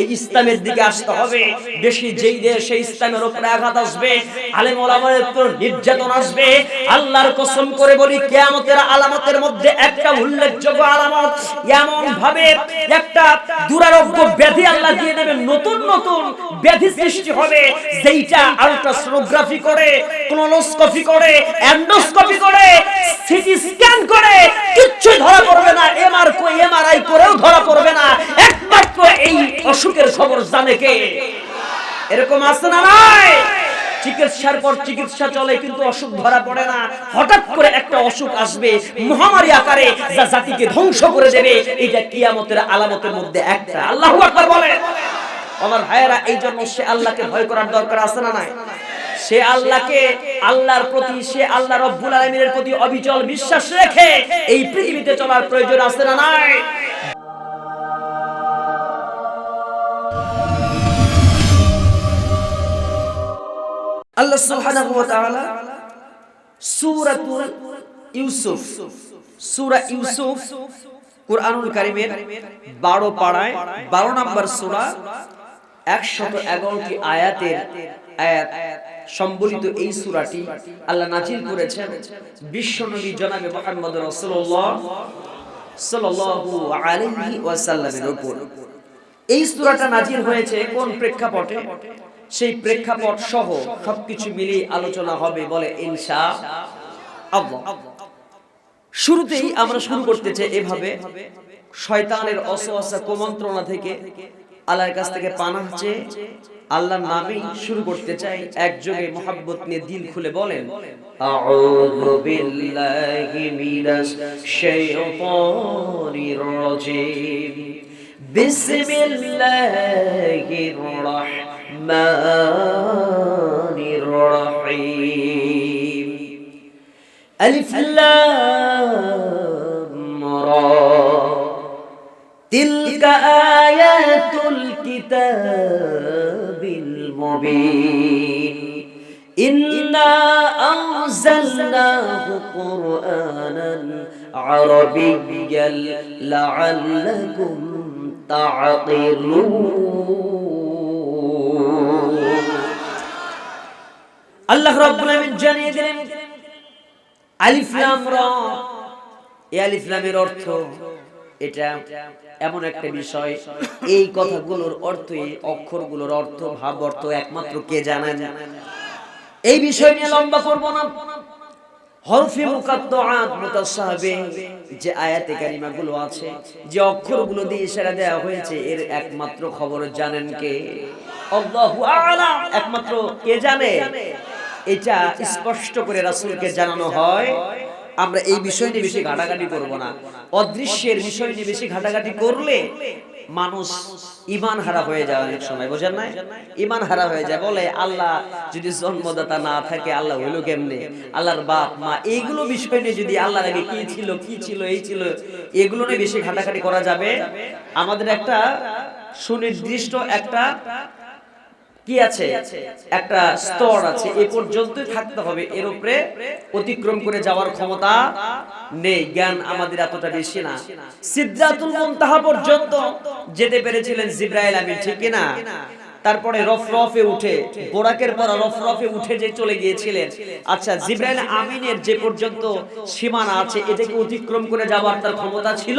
এই ইসলামের দিকে আসতে হবে। বেশি যেই দেশ সেই ইসলামের উপরে আঘাত আসবে, আলেম ওলামার উপর নির্যাতন আসবে। আল্লাহর কসম করে বলি, কিয়ামতের আলামতের মধ্যে একটা উল্লেখযোগ্য আলামত এমন ভাবে একটা দুরারোগ্য ব্যাধি আল্লাহ দিয়ে দেবেন, নতুন নতুন ব্যাধি সৃষ্টি হবে, যেইটা আল্ট্রাসোনোগ্রাফি করে ক্লোনোস্কোপি করে অ্যান্ডোস্কোপি করে সিটি স্ক্যান করে কিচ্ছু ধরা পড়বে না এমআর কো এমআরআই করেও ধরা পড়বে না। একমাত্র এই অসুখের খবর জানে কে? এরকম আছে না নাই? চিকিৎসার পর চিকিৎসা চলে, কিন্তু অসুখ ধরা পড়ে না। হঠাৎ করে একটা অসুখ আসবে মহামারী আকারে, যা জাতিকে ধ্বংস করে দেবে। এটা কিয়ামতের আলামতের মধ্যে একটা। আল্লাহু আকবার বলে। আমার ভাইয়েরা, এই জন্য সে আল্লাহকে ভয় করার দরকার আছে না নাই? সে আল্লাহকে, আল্লাহর প্রতি, সে আল্লাহ রব্বুল আলামিনের প্রতি অবিচল বিশ্বাস রেখে এই পৃথিবীতে চলার প্রয়োজন আছে না নাই? আল্লাহ সুবহানাহু ওয়া তাআলা সূরাতুল ইউসুফ, সূরা ইউসুফ কুরআনুল কারীমের 12 পাড়ায় 12 নম্বর সূরা 111টি আয়াতের আয়াত সম্বলিত এই সূরাটি আল্লাহ নাজিল করেছেন বিশ্বনবী জনাবে মুহাম্মদ রাসূলুল্লাহ সাল্লাল্লাহু আলাইহি ওয়াসাল্লামের উপর। এই সূরাটা নাজিল হয়েছে কোন প্রেক্ষাপটে? সেই প্রেক্ষাপট সহ সবকিছু মিলিয়ে আলোচনা হবে বলে আল্লাহ। শুরুতেই আমরা শুরু করতে চাই এভাবে, শয়তানের অসওয়াসা কুমন্ত্রণা থেকে, আল্লাহর কাছ থেকে পানাহ চেয়ে, আল্লাহর নামেই শুরু করতে চাই, একযোগে মোহাব্বত নিয়ে দিল খুলে বলেন বিসমিল্লাহির রাহমানির الرحمن الرحيم. ألف لام را. تلك آيات الكتاب المبين. إنا أنزلناه قرآنا عربيا لعلكم تعقلون. আল্লাহ রাব্বুল আলামিন জানিয়ে দিলেন, আলিফ লাম রা। এই আলিফ লামের অর্থ এটা এমন একটা বিষয়, এই কথাগুলোর অর্থ এই অক্ষরগুলোর অর্থ, ভাব অর্থ একমাত্র কে জানেন? এই বিষয় নিয়ে লম্বা করব না। হরফে মুকাদ্দাআত মুতাসাহাবে যে আয়াতে কারিমাগুলো আছে, যে অক্ষরগুলো দিয়ে ইশারা দেওয়া হয়েছে, এর একমাত্র খবর জানেন কে? আল্লাহু আ'লাম একমাত্র কে জানে? এটা স্পষ্ট করে রাসূলকে জানানো হয়, আমরা এই বিষয় নিয়ে বেশি ঘাটাঘাটি করব না। অদৃশ্যের বিষয় নিয়ে বেশি ঘাটাঘাটি করলে মানুষ ইমান হারা হয়ে যায় অনেক সময়, বোঝেন না ইমান হারা হয়ে যায়। বলে আল্লাহ যদি জন্মদাতা না থাকে, আল্লাহ হইল কেমনে? আল্লাহর বাপ, মা, এইগুলো বিষয় নিয়ে যদি আল্লাহর আগে কি ছিল কি ছিল, এই ছিল, এগুলো নিয়ে বেশি ঘাটাঘাটি করা যাবে? আমাদের একটা সুনির্দিষ্ট একটা কি আছে? একটা স্তর আছে। এ পর্যন্তই থাকতে হবে। এর উপরে অতিক্রম করে যাওয়ার ক্ষমতা নেই। জ্ঞান আমাদের এতটা বেশি না। সিদ্ধাতুল মুনতাহা পর্যন্ত যেতে পেরেছিলেন জিব্রাইল আমিন, ঠিক কি না? তারপরে রফরফে উঠে বোরাকের পর রফরফে উঠে যে চলে গিয়েছিলেন। আচ্ছা জিব্রাইল আমিনের যে পর্যন্ত সীমানা আছে এটাকে অতিক্রম করে যাওয়ার তার ক্ষমতা ছিল?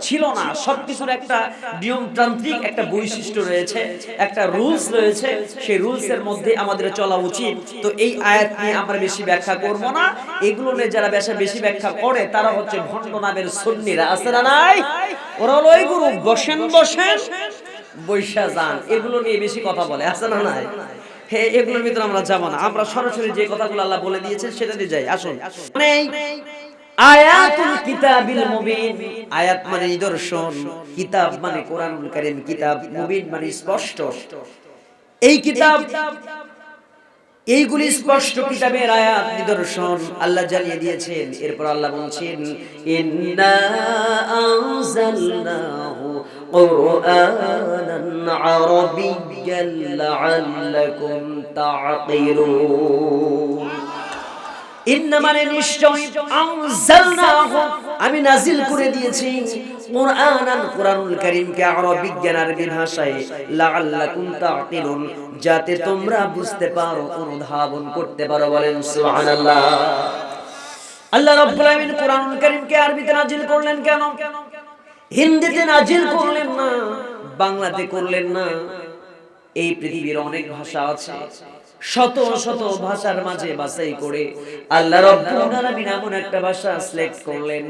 ছিল? না। সবকিছুর একটা নিয়মতান্ত্রিক একটা বৈশিষ্ট্য রয়েছে একটা রুলস রয়েছে সেই রুলস এর মধ্যে আমাদের চলা উচিত। তো এই আয়াত নিয়ে আমরা বেশি ব্যাখ্যা করব না। এগুলো নিয়ে যারা বেশি বেশি ব্যাখ্যা করে তারা হচ্ছে ভণ্ড নামের সুন্নিরা। আছে না নাই? ওরা হলো ওই গুরু বসেন বসেন বৈশা যান এগুলো নিয়ে বেশি কথা বলে আছে না নাই? হে এগুলোর ভিতরে আমরা যাব না। আমরা সরাসরি যে কথাগুলো আল্লাহ বলে দিয়েছেন সেটা দিয়ে যাই। আসুন। আয়াতুল কিতাবিল মুবিন। আয়াত মানে নিদর্শন। কিতাব মানে কোরআনুল কারীম কিতাব মুবিন মানে স্পষ্ট। এই কিতাব এইগুলি স্পষ্ট কিতাবের আয়াত নিদর্শন আল্লাহ জানিয়ে দিয়েছেন। এরপর আল্লাহ বলছেন ইন্না আনজালনাহু কুরআনান আরাবিয়্যান লাআল্লাকুম তা'কিলুন মানে নিশ্চয় আমি নাজিল করে দিয়েছি কুরআনান, কুরআনুল কারীমকে আরবি জ্ঞান, আরবি ভাষায় লাআল্লাকুম তাকিলুন যাতে তোমরা বুঝতে পারো, অনুধাবন করতে পারো বলেন সুবহানাল্লাহ। আল্লাহ রাব্বুল আলামিন কুরআনুল কারীমকে আরবিতে নাজিল করলেন কেন? হিন্দিতে নাজিল করলেন না, বাংলাতে করলেন না। এই পৃথিবীর অনেক ভাষা আছে, শত শত ভাষার মাঝে বাছাই করে আল্লাহ রাব্বুল একটা ভাষা সিলেক্ট করলেন।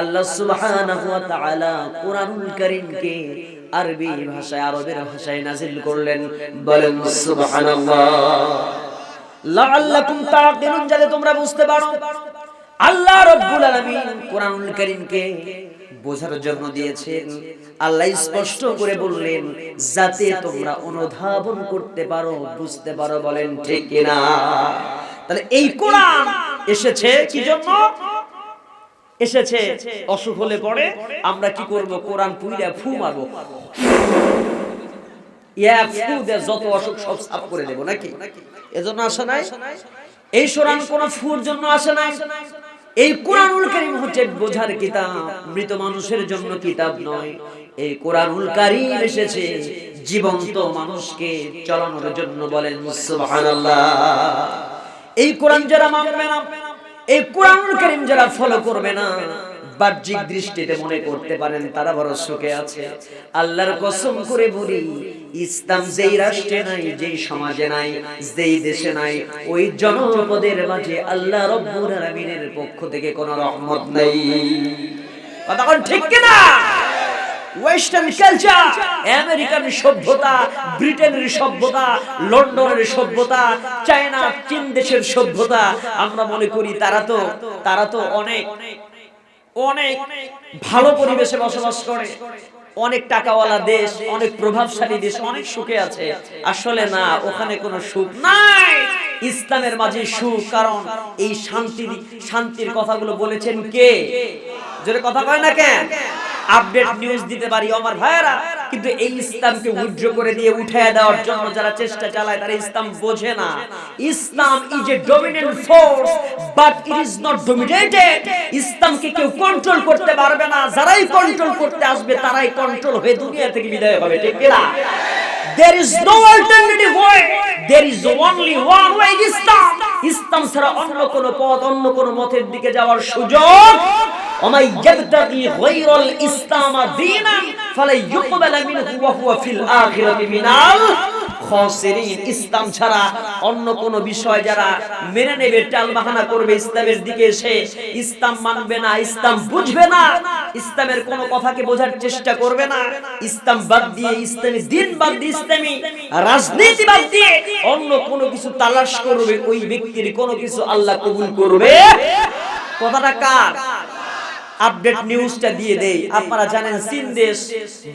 আল্লাহ সুবহানাহু ওয়া তাআলা কারীমকে আরবি ভাষায়, আরবের ভাষায় নাজিল করলেন। বলেন, সুবহানাল্লাহ। লাআল্লাকুম তাকিলুন যাতে তোমরা বুঝতে পারো, আল্লাহ রাব্বুল আলামিন কোরআনুল কারীমকে বোঝার জন্য দিয়েছেন। আল্লাহ স্পষ্ট করে বললেন, যাতে তোমরা অনুধাবন করতে পারো, বুঝতে পারো বলেন ঠিক কিনা তাহলে এই কোরআন এসেছে কি জন্য? এসেছে, অসুখ হলে পরে আমরা কি করব? কোরআন পুইরা ফু মারবো। যত অসুখ সব সাফ করে দেব নাকি? এজন্য আসে নাই? এই কোরআন কোন ফুর জন্য আসে নাই? এই কোরআনুল কারীম হচ্ছে বোঝার কিতাব, মৃত মানুষের জন্য কিতাব নয়। এই কোরআনুল কারীম এসেছে জীবন্ত মানুষকে চলানোর জন্য বলেন, সুবহানাল্লাহ। এই কোরআন যারা মানবে না, এই কোরআনুল কারীম যারা ফলো করবে না, বাহ্যিক দৃষ্টিতে মনে করতে পারেন তারা বড় সুখে আছে। আল্লাহর কসম করে বলি ইসলাম যেই রাষ্ট্রে নাই, যেই সমাজে নাই, যেই দেশে নাই, ওই জনপদের মাঝে আল্লাহ রব্বুল আলামিনের পক্ষ থেকে কোনো রহমত নাই। কথা ঠিক কিনা? ওয়েস্টার্ন কালচার আমেরিকান সভ্যতা ব্রিটেনের সভ্যতা লন্ডনের সভ্যতা চায়না চীন দেশের সভ্যতা, আমরা মনে করি তারা তো তারা তো অনেক অনেক ভালো পরিবেশে বসবাস করে। অনেক টাকাওয়ালা দেশ অনেক প্রভাবশালী দেশ অনেক সুখে আছে। আসলে না ওখানে কোনো সুখ নাই। ইসলামের মাঝে সুখ কারণ এই শান্তি শান্তির কথাগুলো বলেছেন কে? জোরে কথা কয় না কেন? আপডেট নিউজ দিতে পারি আমার ভাইয়েরা। কিন্তু এই ইসলামকে উজ্জ্ব করে দিয়ে উঠায় দেওয়ার জন্য যারা চেষ্টা চালায়, তারা ইসলাম বোঝে না Islam is a dominant force but it is not dominated ইসলামকে কেউ কন্ট্রোল করতে পারবে না যারাই কন্ট্রোল করতে আসবে, তারাই কন্ট্রোল হয়ে দুনিয়া থেকে বিদায় হবে, ঠিক না There is no alternative way. There is only one way Islam. ইসলাম ছাড়া অন্য কোন পথ, অন্য কোন মতের দিকে যাওয়ার সুযোগ। ইসলাম ছাড়া অন্য কোন বিষয় যারা মেনে নেবে, টালবাহানা করবে, ইসলামের দিকে এসে ইসলাম মানবে না, ইসলাম বুঝবে না। ইসলামের কোন কথাকে বোঝার চেষ্টা করবে না। ইসলাম বাদ দিয়ে, ইসলামী দিন বাদ দিয়ে, ইসলামী রাজনীতি বাদ দিয়ে অন্য কোনো কিছু তালাশ করবে, ওই ব্যক্তির কোনো কিছু আল্লাহ কবুল করবে। কথাটা কার? আপডেট নিউজটা দিয়ে দেই। আপনারা জানেন, চীন দেশ,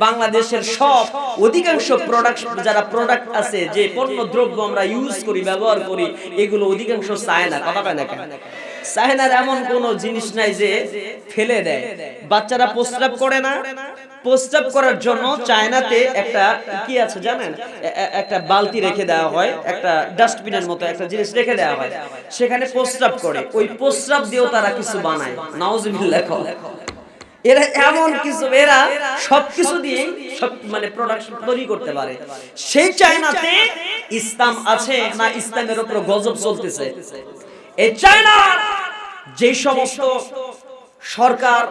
বাংলাদেশের সব অধিকাংশ প্রোডাক্ট যারা প্রোডাক্ট আছে, যে পণ্য দ্রব্য আমরা ইউজ করি, ব্যবহার করি, এগুলো অধিকাংশ চায় না। কথা কয় না চায়নার এমন কোন জিনিস নাই যে ফেলে দেয়। বাচ্চারা প্রস্রাব করে না। প্রস্রাব করার জন্য চায়নাতে একটা কি আছে জানেন? একটা বালতি রেখে দেওয়া হয়, একটা ডাস্টবিনের মতো একটা জিনিস রেখে দেওয়া হয়। সেখানে প্রস্রাব করে। ওই প্রস্রাব দিয়েও তারা কিছু বানায়। নাউজুবিল্লাহ। এরা এমন কিছু, এরা সবকিছু দিয়ে সব মানে প্রোডাকশন তৈরি করতে পারে। সেই চায়নাতে ইসলাম আছে না ইসলামের উপর গজব চলতেছে। এই যে সমস্ত সরকার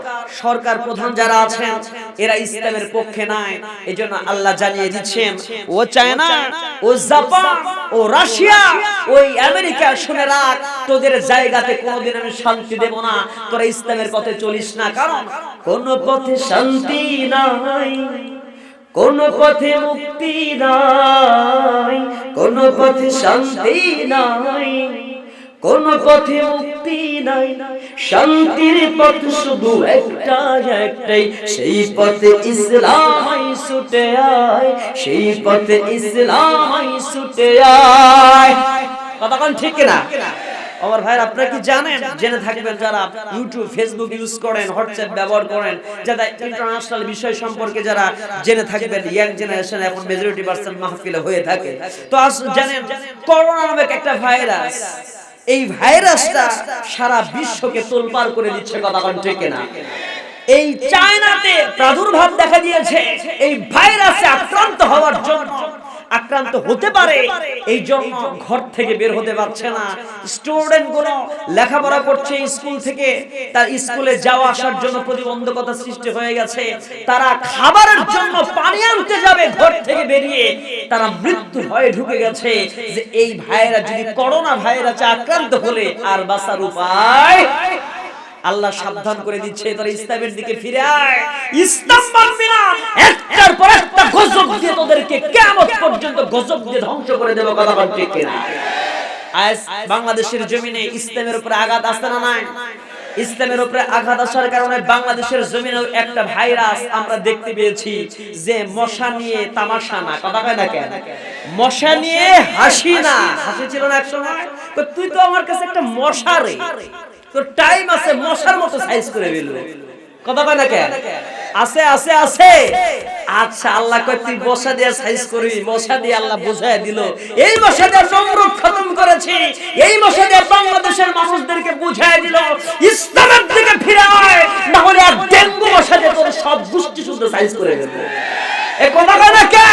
সরকার প্রধান যারা আছেন, এরা ইসলামের পক্ষে নাই। এজন্য আল্লাহ জানিয়ে দিচ্ছেন, ও চায়না, ও জাপান, ও রাশিয়া, ওই আমেরিকা শুনে রাখ, তোদের জায়গাতে কোনোদিন আমি শান্তি দেব না, তোরা ইসলামের পথে চলিস না। কারণ কোন পথে শান্তি নাই, কোন পথে মুক্তি নাই, কোন পথে শান্তি নাই। কোন পথে মুক্তি নাই। শান্তির পথ শুধু একটা একটাই। সেই পথে ইসলামাই ছুটে আয়, সেই পথে ইসলামাই ছুটে আয়। কথা ঠিক না আমার ভাই আপনারা কি জানেন? জেনে থাকবেন যারা ইউটিউব ফেসবুক ইউজ করেন হোয়াটসঅ্যাপ ব্যবহার করেন, যারা ইন্টারন্যাশনাল বিষয় সম্পর্কে যারা জেনে থাকবেন ইয়াং জেনারেশন এখন মেজরিটি পার্সেন্ট মাহফিলে হয়ে থাকে। তো আস জানেন, করোনা নামক একটা ভাইরাস এই ভাইরাসটা সারা বিশ্বকে তোলপাড় করে দিচ্ছে, কথা ঠিক না এই চায়নাতে প্রাদুর্ভাব দেখা দিয়েছে, এই ভাইরাসে আক্রান্ত হওয়ার জন্য। আক্রান্ত হতে পারে, এই জন্য ঘর থেকে বের হতে পারছে না। স্টুডেন্টগুলো লেখাপড়া করছে স্কুল থেকে, তার স্কুলে যাওয়া আসার জন্য প্রতিবন্ধকতা সৃষ্টি হয়ে গেছে। তারা খাবারের জন্য পানি আনতে যাবে, ঘর থেকে বেরিয়ে তারা মৃত্যু ভয়ে ঢুকে গেছে যে এই ভাইরাস যদি করোনা ভাইরাসে আক্রান্ত হলে আর বাঁচার উপায় আল্লাহ সাবধান করে দিচ্ছে, তোরা ইসলামের দিকে ফিরে আয়। ইসলাম একটার পর একটা গজব দিয়ে তোদেরকে পর্যন্ত গজব দিয়ে ধ্বংস করে দেব, কথা আজ বাংলাদেশের জমিনে ইসলামের উপরে আঘাত আসছে না নাই? ইসলামের উপরে আঘাত আসার কারণে বাংলাদেশের জমিনেও একটা ভাইরাস আমরা দেখতে পেয়েছি যে মশা নিয়ে তামাশা না, কথা কয় না কেন? মশা নিয়ে হাসি না। হাসি ছিল না একসময়? তুই তো আমার কাছে একটা মশা রে। তোর টাইম আছে, মশার মতো সাইজ করে ফেলবে। কথা কয় না কেন? আছে আছে আছে। আচ্ছা আল্লাহ কয়, তুই মশা দিয়ে সাইজ করি মশা দিয়ে আল্লাহ বোঝায় দিল। এই মশা দিয়ে নমরুদ খতম করেছি। এই মশা দিয়ে বাংলাদেশের মানুষদেরকে বুঝায় দিল, ইসলামের দিকে ফিরে আয়, না হলে আর ডেঙ্গু মশা দিয়ে তোর সব গোষ্ঠী শুদ্ধ সাইজ করে ফেলবে এ কথা কয় না কে?